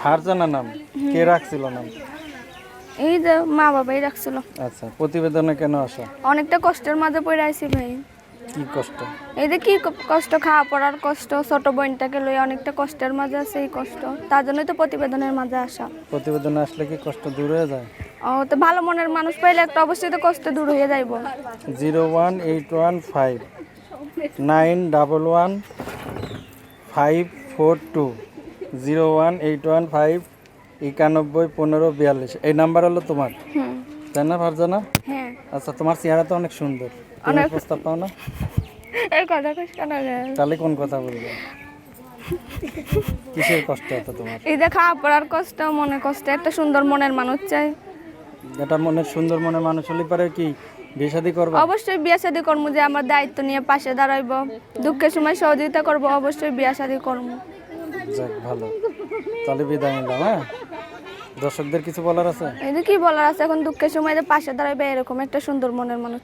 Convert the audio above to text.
ফারজানা নাম? কে রাখছিল নাম? এই যে মা বাবাই রাখছিল। আচ্ছা প্রতিবেদনে কেন আসা? অনেকটা কষ্টের মাঝে পড়ে আইছি ভাই। কি কষ্ট? এই যে কি কষ্ট খাওয়া পড়ার কষ্ট ছোট বোনটাকে লই অনেকটা কষ্টের মাঝে আছে এই কষ্ট। তার জন্যই তো প্রতিবেদনের মাঝে আসা। প্রতিবেদনে আসলে কি কষ্ট দূর হয়ে যায়? ও তো ভালো মনের মানুষ পাইলে একটা অবশ্যই তো কষ্ট দূর হয়ে যাইব। Zero one eight one five nine double one five four two. Zero one eight one five একানব্বই পনেরো বিয়াল্লিশ। এই নাম্বার হলো তোমার। তাই না ফারজানা হ্যাঁ। আচ্ছা তোমার চেহারা তো অনেক সুন্দর। তুমি প্রস্তাব পাও না? এই কথা কষ্ট কেন তাহলে কোন কথা বলবে? কিসের কষ্ট এত তোমার? এই যে খাওয়া পড়ার কষ্ট মনে কষ্ট একটা সুন্দর মনের মানুষ চাই। এটা মনে সুন্দর মনে মানুষ হলে পারে কি? বিয়ে শাদী করবা? অবশ্যই বিয়া শাদী করব যে আমার দায়িত্ব নিয়ে পাশে দাঁড়াইব। দুঃখের সময় সহযোগিতা করব অবশ্যই বিয়া শাদী করব যাক, ভালো। তাহলে বিদায় নিলাম হ্যাঁ? দর্শকদের কিছু বলার আছে? এই কি বলার আছে, এখন দুঃখের সময় পাশে দাঁড়াবে এরকম একটা সুন্দর মনের মানুষ।